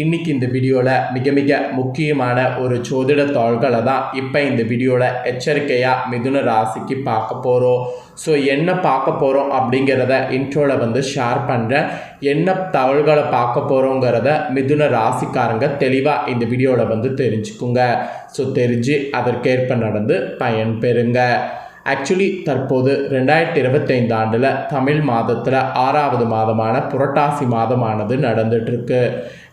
இன்னைக்கு இந்த வீடியோவில் மிக மிக முக்கியமான ஒரு ஜோதிட தாள்களை தான் இப்போ இந்த வீடியோவில் எச்சரிக்கையாக மிதுன ராசிக்கு பார்க்க போகிறோம் ஸோ என்ன பார்க்க போகிறோம் அப்படிங்கிறத இன்ட்ரோவில் வந்து ஷேர் பண்ணுறேன் என்ன தகவல்களை பார்க்க போகிறோங்கிறத மிதுன ராசிக்காரங்க தெளிவாக இந்த வீடியோவில் வந்து தெரிஞ்சுக்குங்க. ஸோ தெரிஞ்சு அதற்கேற்ப நடந்து பயன் பெறுங்க ஆக்சுவலி தற்போது ரெண்டாயிரத்தி இருபத்தைந்து ஆண்டில் தமிழ் மாதத்தில் ஆறாவது மாதமான புரட்டாசி மாதமானது நடந்துட்டுருக்கு.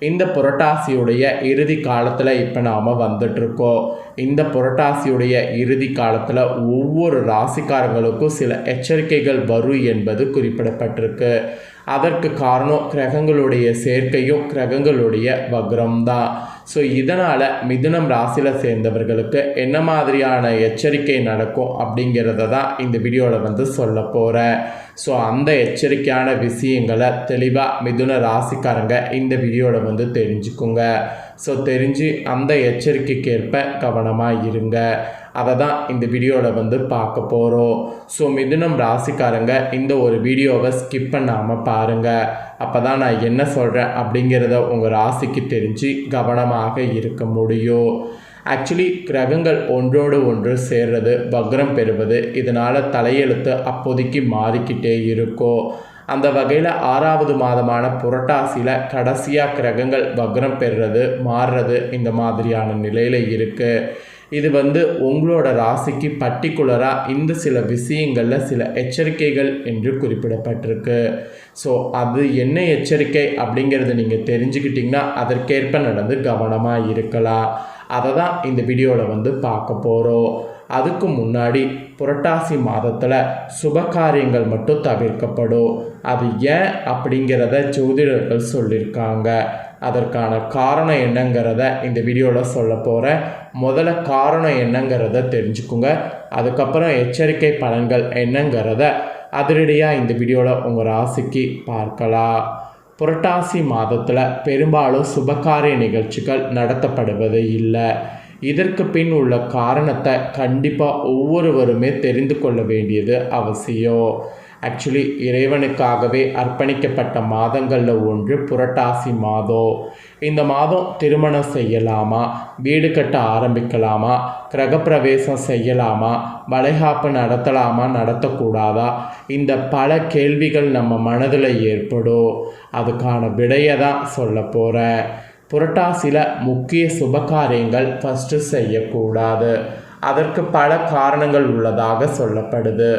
இந்த புரட்டாசியுடைய இறுதி காலத்தில் இப்போ நாம் வந்துட்ருக்கோம் இந்த புரட்டாசியுடைய இறுதி காலத்தில் ஒவ்வொரு ராசிக்காரங்களுக்கும் சில எச்சரிக்கைகள் வரும் என்பது குறிப்பிடப்பட்டிருக்கு. அதற்கு காரணம் கிரகங்களுடைய சேர்க்கையும் கிரகங்களுடைய வக்ரம் தான் ஸோ இதனால் மிதுனம் ராசியில் சேர்ந்தவர்களுக்கு என்ன மாதிரியான எச்சரிக்கை நடக்கும் அப்படிங்கிறத தான் இந்த வீடியோவில் வந்து சொல்ல போகிறேன் ஸோ அந்த எச்சரிக்கையான விஷயங்களை தெளிவாக மிதுன ராசிக்காரங்க இந்த வீடியோவில் வந்து தெரிஞ்சுக்குங்க. ஸோ தெரிஞ்சு அந்த எச்சரிக்கைக்கேற்ப கவனமாக இருங்க. அதை தான் இந்த வீடியோவில் வந்து பார்க்க போகிறோம் ஸோ மிதுனம் ராசிக்காரங்க இந்த ஒரு வீடியோவை ஸ்கிப் பண்ணாமல் பாருங்கள் அப்போ தான் நான் என்ன சொல்கிறேன் அப்படிங்கிறத உங்கள் ராசிக்கு தெரிஞ்சு கவனமாக இருக்க முடியும் ஆக்சுவலி கிரகங்கள் ஒன்றோடு ஒன்று சேர்றது வக்ரம் பெறுவது இதனால் தலையெழுத்து அப்போதைக்கு மாறிக்கிட்டே இருக்கும் அந்த வகையில் ஆறாவது மாதமான புரட்டாசியில் கடைசியாக கிரகங்கள் வக்ரம் பெறுறது மாறுறது இந்த மாதிரியான நிலையில் இருக்குது இது வந்து உங்களோட ராசிக்கு பர்டிகுலராக இந்த சில விஷயங்களில் சில எச்சரிக்கைகள் என்று குறிப்பிடப்பட்டிருக்கு. ஸோ அது என்ன எச்சரிக்கை அப்படிங்கிறத நீங்கள் தெரிஞ்சுக்கிட்டிங்கன்னா அதற்கேற்ப நடந்து கவனமாக இருக்கலாம். அதை தான் இந்த வீடியோவில் வந்து பார்க்க போகிறோம் அதுக்கு முன்னாடி புரட்டாசி மாதத்தில் சுப காரியங்கள் மட்டும் தவிர்க்கப்படும். அது ஏன் அப்படிங்கிறத ஜோதிடர்கள் சொல்லியிருக்காங்க. அதற்கான காரணம் என்னங்கிறத இந்த வீடியோவில் சொல்ல போகிறேன் முதல்ல காரணம் என்னங்கிறத தெரிஞ்சுக்குங்க. அதுக்கப்புறம் எச்சரிக்கை பலன்கள் என்னங்கிறத அதிரடியாக இந்த வீடியோவில் உங்கள் ராசிக்கு பார்க்கலாம். புரட்டாசி மாதத்தில் பெரும்பாலும் சுபகாரிய நிகழ்ச்சிகள் நடத்தப்படுவது இல்லை. இதற்கு பின் உள்ள காரணத்தை கண்டிப்பாக ஒவ்வொருவருமே தெரிந்து கொள்ள வேண்டியது அவசியம். ஆக்சுவலி இறைவனுக்காகவே அர்ப்பணிக்கப்பட்ட மாதங்களில் ஒன்று புரட்டாசி மாதம் இந்த மாதம் திருமணம் செய்யலாமா? வீடு கட்ட ஆரம்பிக்கலாமா? கிரகப்பிரவேசம் செய்யலாமா? வளைகாப்பு நடத்தலாமா? நடத்தக்கூடாதா? இந்த பல கேள்விகள் நம்ம மனதில் ஏற்படும் அதுக்கான விடையை தான் சொல்ல போகிறேன் புரட்டாசியில் முக்கிய சுபகாரியங்கள் ஃபஸ்ட்டு செய்யக்கூடாது. அதற்கு பல காரணங்கள் உள்ளதாக சொல்லப்படுது.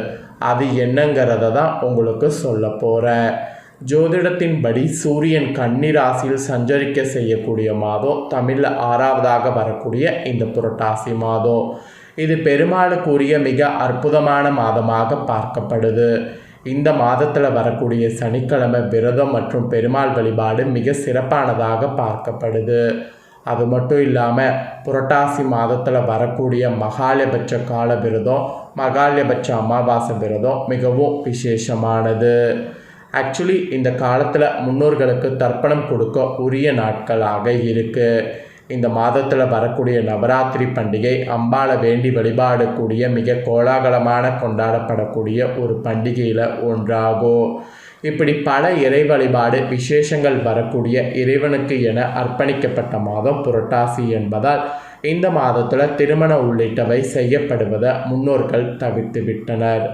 அது என்னங்கிறத தான் உங்களுக்கு சொல்ல போகிறேன் ஜோதிடத்தின்படி சூரியன் கன்னிராசியில் சஞ்சரிக்க செய்யக்கூடிய மாதம் தமிழில் ஆறாவதாக வரக்கூடிய இந்த புரட்டாசி மாதம். இது பெருமாளுக்குரிய மிக அற்புதமான மாதமாக பார்க்கப்படுது. இந்த மாதத்தில் வரக்கூடிய சனிக்கிழமை விரதம் மற்றும் பெருமாள் வழிபாடு மிக சிறப்பானதாக பார்க்கப்படுது. அது மட்டும் இல்லாமல் புரட்டாசி மாதத்தில் வரக்கூடிய மகாலபட்ச கால விரதம் மகாலயபட்ச அமாவாசை விரதம் மிகவும் விசேஷமானது. ஆக்சுவலி இந்த காலத்தில் முன்னோர்களுக்கு தர்ப்பணம் கொடுக்க உரிய நாட்களாக இருக்குது இந்த மாதத்தில் வரக்கூடிய நவராத்திரி பண்டிகை அம்பாளை வேண்டி வழிபாடக்கூடிய மிக கோலாகலமான கொண்டாடப்படக்கூடிய ஒரு பண்டிகையில் ஒன்றாகும். இப்படி பல இறை வழிபாடு விசேஷங்கள் வரக்கூடிய இறைவனுக்கு என அர்ப்பணிக்கப்பட்ட மாதம் புரட்டாசி என்பதால் இந்த மாதத்தில் திருமணம் உள்ளிட்டவை செய்யப்படுவதை முன்னோர்கள் தவிர்த்து விட்டனர்.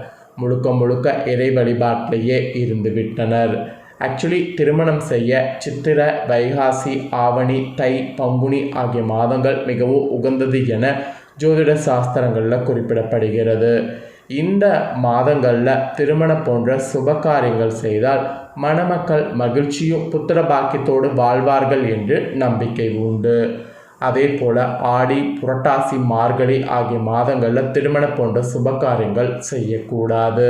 முழுக்க முழுக்க இறை வழிபாட்டிலேயே இருந்து விட்டனர். ஆக்சுவலி திருமணம் செய்ய சித்திர வைகாசி ஆவணி தை பங்குனி ஆகிய மாதங்கள் மிகவும் உகந்தது என ஜோதிட சாஸ்திரங்களில் குறிப்பிடப்படுகிறது. இந்த மாதங்களில் திருமணம் போன்ற சுப காரியங்கள் செய்தால் மணமக்கள் மகிழ்ச்சியும் புத்திர பாக்கியத்தோடு வாழ்வார்கள் என்று நம்பிக்கை உண்டு. அதே போல் ஆடி புரட்டாசி மார்கழி ஆகிய மாதங்களில் திருமணம் போன்ற சுப காரியங்கள் செய்யக்கூடாது.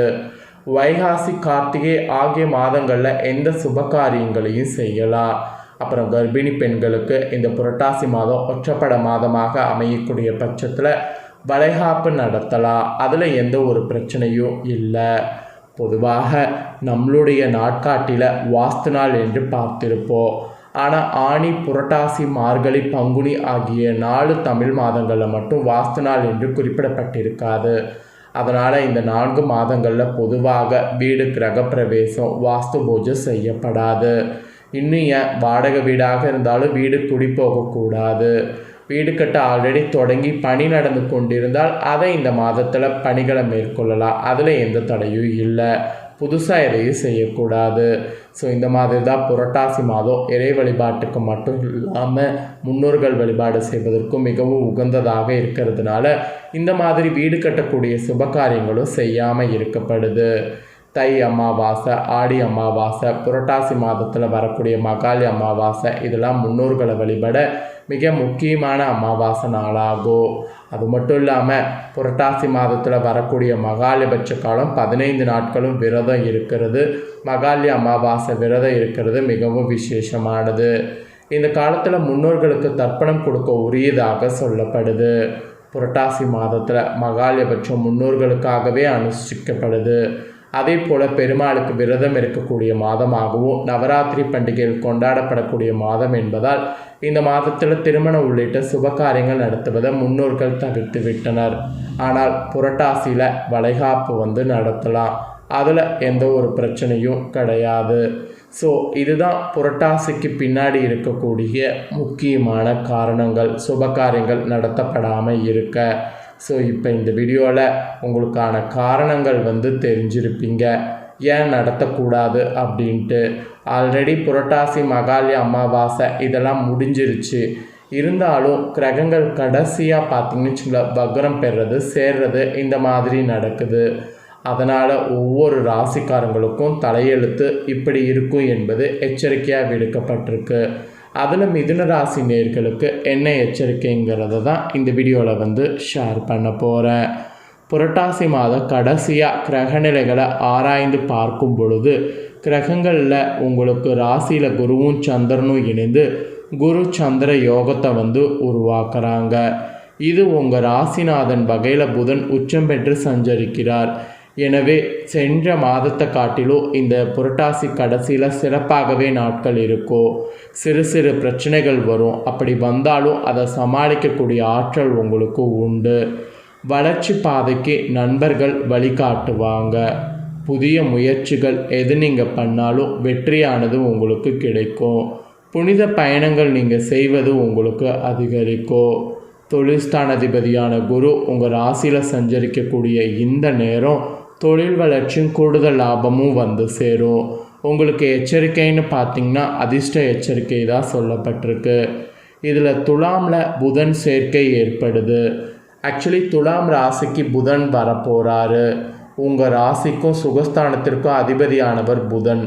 வைகாசி கார்த்திகை ஆகிய மாதங்களில் எந்த சுப காரியங்களையும் செய்யலாம். அப்புறம் கர்ப்பிணி பெண்களுக்கு இந்த புரட்டாசி மாதம் ஒற்றப்பட மாதமாக அமையக்கூடிய பட்சத்தில் வளைகாப்பு நடத்தலாம். அதில் எந்த ஒரு பிரச்சனையும் இல்லை. பொதுவாக நம்மளுடைய நாட்காட்டில் வாஸ்து நாள் என்று பார்த்திருப்போம். ஆனால் ஆணி புரட்டாசி மார்கழி பங்குனி ஆகிய நாலு தமிழ் மாதங்களில் மட்டும் வாஸ்து நாள் என்று குறிப்பிடப்பட்டிருக்காது. அதனால் இந்த நான்கு மாதங்களில் பொதுவாக வீடு கிரகப்பிரவேசம் வாஸ்து பூஜை செய்யப்படாது. இன்னும் ஏன் வாடகை வீடாக இருந்தாலும் வீடு குடி போகக்கூடாது வீடு கட்ட ஆல்ரெடி தொடங்கி பணி நடந்து கொண்டிருந்தால் அதை இந்த மாதத்தில் பணிகளை மேற்கொள்ளலாம். அதில் எந்த தடையும் இல்லை. புதுசாக எதையும் செய்யக்கூடாது. ஸோ இந்த மாதிரி தான் புரட்டாசி மாதம் இறை வழிபாட்டுக்கு மட்டும் இல்லாமல் முன்னோர்கள் வழிபாடு செய்வதற்கும் மிகவும் உகந்ததாக இருக்கிறதுனால இந்த மாதிரி வீடு கட்டக்கூடிய சுப காரியங்களும் செய்யாமல் இருக்கப்படுது. தை அமாவாசை ஆடி அமாவாசை புரட்டாசி மாதத்தில் வரக்கூடிய மகாலி அமாவாசை இதெல்லாம் முன்னோர்களை வழிபட மிக முக்கியமான அமாவாசை நாளாகும். அது மட்டும் இல்லாமல் புரட்டாசி மாதத்தில் வரக்கூடிய மகாலிபட்ச காலம் பதினைந்து நாட்களும் விரதம் இருக்கிறது. மகாலி அமாவாசை விரதம் இருக்கிறது மிகவும் விசேஷமானது. இந்த காலத்தில் முன்னோர்களுக்கு தர்ப்பணம் கொடுக்க உரியதாக சொல்லப்படுது. புரட்டாசி மாதத்தில் மகாலபட்சம் முன்னோர்களுக்காகவே அனுஷ்டிக்கப்படுது. அதே போல் பெருமாளுக்கு விரதம் இருக்கக்கூடிய மாதமாகவும் நவராத்திரி பண்டிகையில் கொண்டாடப்படக்கூடிய மாதம் என்பதால் இந்த மாதத்தில் திருமணம் உள்ளிட்ட சுபகாரியங்கள் நடத்துவதை முன்னோர்கள் தவிர்த்து விட்டனர். ஆனால் புரட்டாசியில் வளைகாப்பு வந்து நடத்தலாம். அதில் எந்த ஒரு பிரச்சனையும் கிடையாது. ஸோ இதுதான் புரட்டாசிக்கு பின்னாடி இருக்கக்கூடிய முக்கியமான காரணங்கள். சுப காரியங்கள் நடத்தப்படாமல் இருக்க. ஸோ இப்போ இந்த வீடியோவில் உங்களுக்கான காரணங்கள் வந்து தெரிஞ்சிருப்பீங்க. ஏன் நடத்தக்கூடாது அப்படின்ட்டு. ஆல்ரெடி புரட்டாசி மகாலி அமாவாசை இதெல்லாம் முடிஞ்சிருச்சு. இருந்தாலும் கிரகங்கள் கடைசியாக பார்த்தீங்கன்னு வச்சுங்களேன் வக்ரம் பெறுறது சேர்றது இந்த மாதிரி நடக்குது. அதனால் ஒவ்வொரு ராசிக்காரங்களுக்கும் தலையெழுத்து இப்படி இருக்கும் என்பது எச்சரிக்கையாக விடுக்கப்பட்டிருக்கு. அதில் மிதுன ராசி நேர்களுக்கு என்ன எச்சரிக்கைங்கிறத தான் இந்த வீடியோவில் வந்து ஷேர் பண்ண போகிறேன் புரட்டாசி மாத கடைசியாக கிரகநிலைகளை ஆராய்ந்து பார்க்கும் பொழுது கிரகங்களில் உங்களுக்கு ராசியில் குருவும் சந்திரனும் இணைந்து குரு சந்திர யோகத்தை வந்து உருவாக்குறாங்க. இது உங்கள் ராசிநாதன் வகையில் புதன் உச்சம் பெற்று சஞ்சரிக்கிறார். எனவே சென்ற மாதத்தை காட்டிலும் இந்த புரட்டாசி கடைசியில் சிறப்பாகவே நாட்கள் இருக்கும். சிறு சிறு பிரச்சனைகள் வரும். அப்படி வந்தாலும் அதை சமாளிக்கக்கூடிய ஆற்றல் உங்களுக்கு உண்டு. வளர்ச்சி பாதைக்கு நண்பர்கள் வழிகாட்டுவாங்க. புதிய முயற்சிகள் எது நீங்கள் பண்ணாலும் வெற்றியானது உங்களுக்கு கிடைக்கும். புனித பயணங்கள் நீங்கள் செய்வது உங்களுக்கு அதிகரிக்கும். தொழில்ஸ்தானாதிபதியான குரு உங்கள் ராசியில் சஞ்சரிக்கக்கூடிய இந்த நேரம் தொழில் வளர்ச்சியும் கூடுதல் லாபமும் வந்து சேரும். உங்களுக்கு எச்சரிக்கைன்னு பார்த்தீங்கன்னா அதிர்ஷ்ட எச்சரிக்கை தான் சொல்லப்பட்டிருக்கு. இதில் துலாமில் புதன் சேர்க்கை ஏற்படுது. ஆக்சுவலி துலாம் ராசிக்கு புதன் வரப்போகிறாரு உங்கள் ராசிக்கும் சுகஸ்தானத்திற்கும் அதிபதியானவர் புதன்.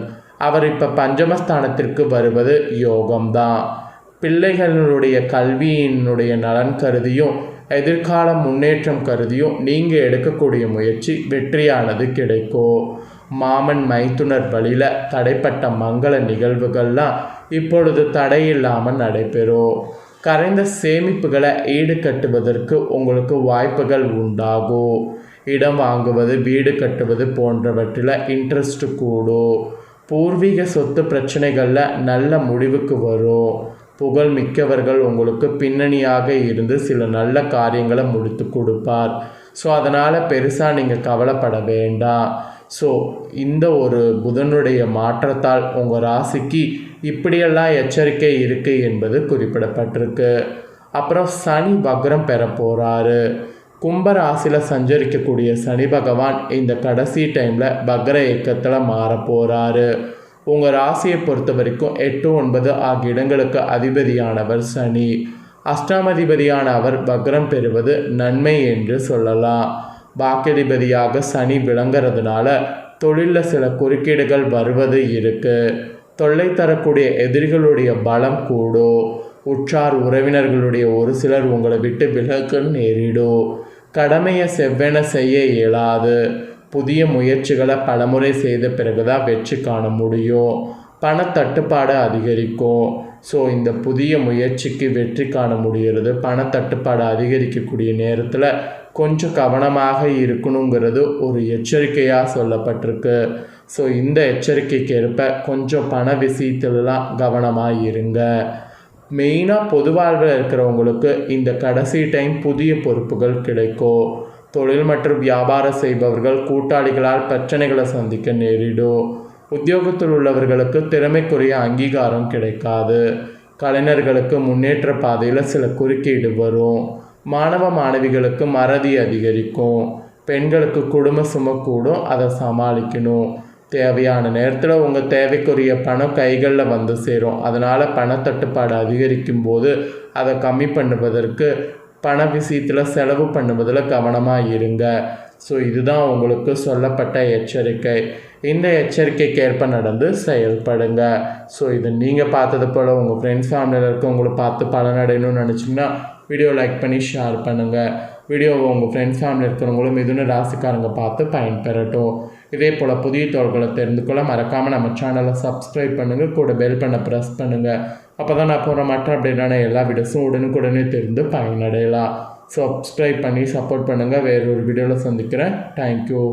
அவர் இப்போ பஞ்சமஸ்தானத்திற்கு வருவது யோகம்தான். பிள்ளைகளுடைய கல்வியினுடைய நலன் கருதியும் எதிர்கால முன்னேற்றம் கருதியும் நீங்கள் எடுக்கக்கூடிய முயற்சி வெற்றியானது கிடைக்கும். மாமன் மைத்துனர் வழியில் தடைப்பட்ட மங்கள நிகழ்வுகள்லாம் இப்பொழுது தடையில்லாமல் நடைபெறும். கரைந்த சேமிப்புகளை ஈடுகட்டுவதற்கு உங்களுக்கு வாய்ப்புகள் உண்டாகும் இடம் வாங்குவது வீடு கட்டுவது போன்றவற்றில் இன்ட்ரெஸ்ட் கூடும் பூர்வீக சொத்து பிரச்சனைகளில் நல்ல முடிவுக்கு வரும் புகழ் மிக்கவர்கள் உங்களுக்கு பின்னணியாக இருந்து சில நல்ல காரியங்களை முடித்து கொடுப்பார். ஸோ அதனால் பெருசாக நீங்கள் கவலைப்பட வேண்டாம். ஸோ இந்த ஒரு புதனுடைய மாற்றத்தால் உங்கள் ராசிக்கு இப்படியெல்லாம் எச்சரிக்கை இருக்குது என்பது குறிப்பிடப்பட்டிருக்கு. அப்புறம் சனி வக்ரம் பெற போகிறாரு கும்ப ராசியில் சஞ்சரிக்கக்கூடிய சனி பகவான் இந்த கடைசி டைமில் வக்ர இயக்கத்தில் மாற போகிறாரு உங்கள் ராசியை பொறுத்த வரைக்கும் எட்டு ஒன்பது ஆகிய இடங்களுக்கு அதிபதியானவர் சனி. அஷ்டாமதிபதியான அவர் வக்ரம் பெறுவது நன்மை என்று சொல்லலாம். வாக்கதிபதியாக சனி விளங்குறதுனால தொழிலில் சில குறுக்கீடுகள் வருவது இருக்குது தொல்லை தரக்கூடிய எதிரிகளுடைய பலம் கூடும். உற்றார் உறவினர்களுடைய ஒரு சிலர் உங்களை விட்டு விலக நேரிடும். கடமையை செவ்வென செய்ய இயலாது. புதிய முயற்சிகளை பலமுறை செய்த பிறகு தான் வெற்றி காண முடியும். பணத்தட்டுப்பாடு அதிகரிக்கும். ஸோ இந்த புதிய முயற்சிக்கு வெற்றி காண முடிகிறது பணத்தட்டுப்பாடு அதிகரிக்கக்கூடிய நேரத்தில் கொஞ்சம் கவனமாக இருக்கணுங்கிறது ஒரு எச்சரிக்கையாக சொல்லப்பட்டிருக்கு. ஸோ இந்த எச்சரிக்கைக்கு ஏற்ப கொஞ்சம் பண விஷயத்துலலாம் கவனமாக இருங்க. மெயினாக பொதுவாழ்வில் இருக்கிறவங்களுக்கு இந்த கடைசி டைம் புதிய பொறுப்புகள் கிடைக்கும். தொழில் மற்றும் வியாபாரம் செய்பவர்கள் கூட்டாளிகளால் பிரச்சனைகளை சந்திக்க நேரிடும். உத்தியோகத்தில் உள்ளவர்களுக்கு திறமைக்குரிய அங்கீகாரம் கிடைக்காது. கலைஞர்களுக்கு முன்னேற்ற பாதையில் சில குறுக்கீடு வரும். மாணவ மாணவிகளுக்கு மறதி அதிகரிக்கும். பெண்களுக்கு குடும்ப சும கூடும் அதை சமாளிக்கணும். தேவையான நேரத்தில் உங்கள் தேவைக்குரிய பணம் கைகளில் வந்து சேரும். அதனால் பணத்தட்டுப்பாடு அதிகரிக்கும் போது அதை கம்மி பண்ணுவதற்கு பண விஷயத்தில் செலவு பண்ணுவதில் கவனமாக இருங்க. ஸோ இதுதான் உங்களுக்கு சொல்லப்பட்ட எச்சரிக்கை. இந்த எச்சரிக்கைக்கு ஏற்ப நடந்து செயல்படுங்க. ஸோ இது நீங்கள் பார்த்தது போல் உங்கள் ஃப்ரெண்ட்ஸ் ஃபேமிலியில் இருக்கவங்களை பார்த்து பலனடையணும்னு நினச்சிங்கன்னா வீடியோ லைக் பண்ணி ஷேர் பண்ணுங்கள் வீடியோவை உங்கள் ஃப்ரெண்ட்ஸ் ஃபேமிலி இருக்கிறவங்களும் மிதுன ராசிக்காரங்க பார்த்து பயன்பெறட்டும். இதே போல் புதிய தோள்களை தெரிந்து கொள்ள மறக்காமல் நம்ம சேனலை சப்ஸ்கிரைப் பண்ணுங்கள் கூட பெல் பண்ண ப்ரெஸ் பண்ணுங்கள் அப்போ தான் நான் போகிற மற்ற அப்படின்னா எல்லா வீடியோஸும் உடனுக்குடனே தெரிந்து பயனடையலாம். சப்ஸ்கிரைப் பண்ணி சப்போர்ட் பண்ணுங்கள் வேறு ஒரு வீடியோவில் சந்திக்கிறேன். தேங்க்யூ